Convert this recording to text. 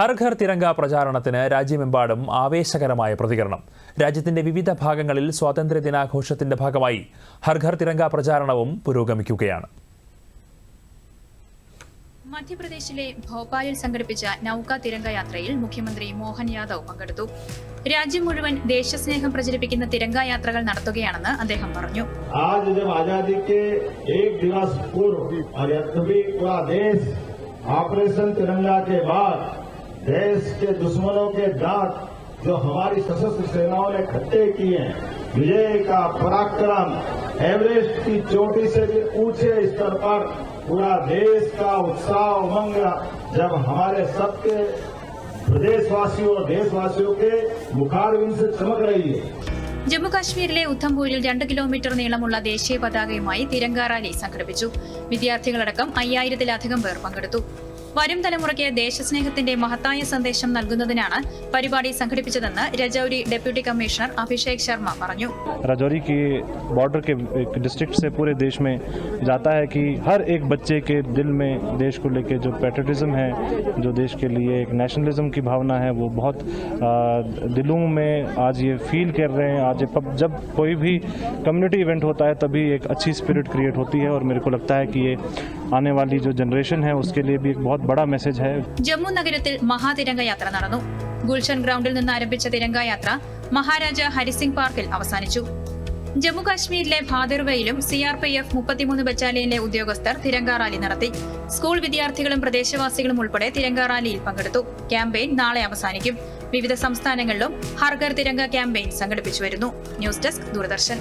ഹർഘർ തിരങ്ക പ്രചാരണത്തിന് രാജ്യമെമ്പാടും ആവേശകരമായ പ്രതികരണം. രാജ്യത്തിന്റെ വിവിധ ഭാഗങ്ങളിൽ സ്വാതന്ത്ര്യ ദിനാഘോഷത്തിന്റെ ഭാഗമായി ഹർഘർ തിരങ്ക പ്രചാരണവും പുരോഗമിക്കുകയാണ്. മധ്യപ്രദേശിലെ ഭോപ്പാലിൽ സംഘടിപ്പിച്ച നൌക തിരങ്ക യാത്രയിൽ മുഖ്യമന്ത്രി മോഹൻ യാദവ് പങ്കെടുത്തു. രാജ്യം മുഴുവൻ ദേശസ്നേഹം പ്രചരിപ്പിക്കുന്ന തിരങ്ക യാത്രകൾ നടത്തുകയാണെന്ന് അദ്ദേഹം പറഞ്ഞു. ആജ് ഓപ്പറേഷൻ തിരങ്ക के एक दिवस पूर्व और यह भी पूरा देश ऑपरेशन तिरंगा के बाद देश के दुश्मनों के दांत जो हमारी सशस्त्र सेनाओं ने खट्टे किए हैं विजय का पराक्रम एवरेस्ट की चोटी से भी ऊंचे स्तर पर पूरा देश का उत्साह उमंग जब हमारे सबके प्रदेशवासियों और देशवासियों के मुखारविंद से चमक रही है ജമ്മുകാശ്മീരിലെ ഉദ്ധംപൂരിൽ രണ്ട് കിലോമീറ്റർ നീളമുള്ള ദേശീയ പതാകയുമായി തിരങ്ക റാലി സംഘടിപ്പിച്ചു വിദ്യാർത്ഥികളടക്കം അയ്യായിരത്തിലധികം പേർ പങ്കെടുത്തു വരും തലമുറയ്ക്ക് ദേശസ്നേഹത്തിന്റെ മഹത്തായ സന്ദേശം നൽകുന്നതിനാണ് പരിപാടി സംഘടിപ്പിച്ചതെന്ന് രജൌരി ഡെപ്യൂട്ടി കമ്മീഷണർ അഭിഷേക് ശർമ്മ പറഞ്ഞു राजौरी की बॉर्डर के एक डिस्ट्रिक्ट से पूरे देश में जाता है कि हर एक बच्चे के दिल में देश को लेके जो पैट्रियटिज्म है जो देश के लिए एक नेशनलिज्म की भावना है वो बहुत आ, दिलों में आज ये फील कर रहे हैं आज ये पब- जब कोई भी कम्युनिटी इवेंट होता है तभी एक अच्छी स्पिरिट क्रिएट होती है और मेरे को लगता है कि ये आने वाली जो जनरेशन है उसके लिए भी एक बहुत बड़ा मैसेज है ജമ്മു നഗരത്തിൽ മഹാതിരങ്ക യാത്ര നടന്നു ഗുൽഷൻ ഗ്രൗണ്ടിൽ നിന്ന് ആരംഭിച്ച തിരങ്ക യാത്ര മഹാരാജ ഹരിസിംഗ് പാർക്കിൽ അവസാനിച്ചു ജമ്മു കാശ്മീരിലെ ഭാദിർവയിലും സി ആർ പി എഫ് മുപ്പത്തിമൂന്ന് ബറ്റാലിയനിലെ ഉദ്യോഗസ്ഥർ തിരങ്ക റാലി നടത്തി സ്കൂൾ വിദ്യാർത്ഥികളും പ്രദേശവാസികളും ഉൾപ്പെടെ തിരങ്ക റാലിയിൽ പങ്കെടുത്തു ക്യാമ്പയിൻ നാളെ അവസാനിക്കും വിവിധ സംസ്ഥാനങ്ങളിലും ഹർഗർ തിരങ്ക ക്യാമ്പയിൻ സംഘടിപ്പിച്ചു വരുന്നു ന്യൂസ് ഡെസ്ക് ദൂരദർശൻ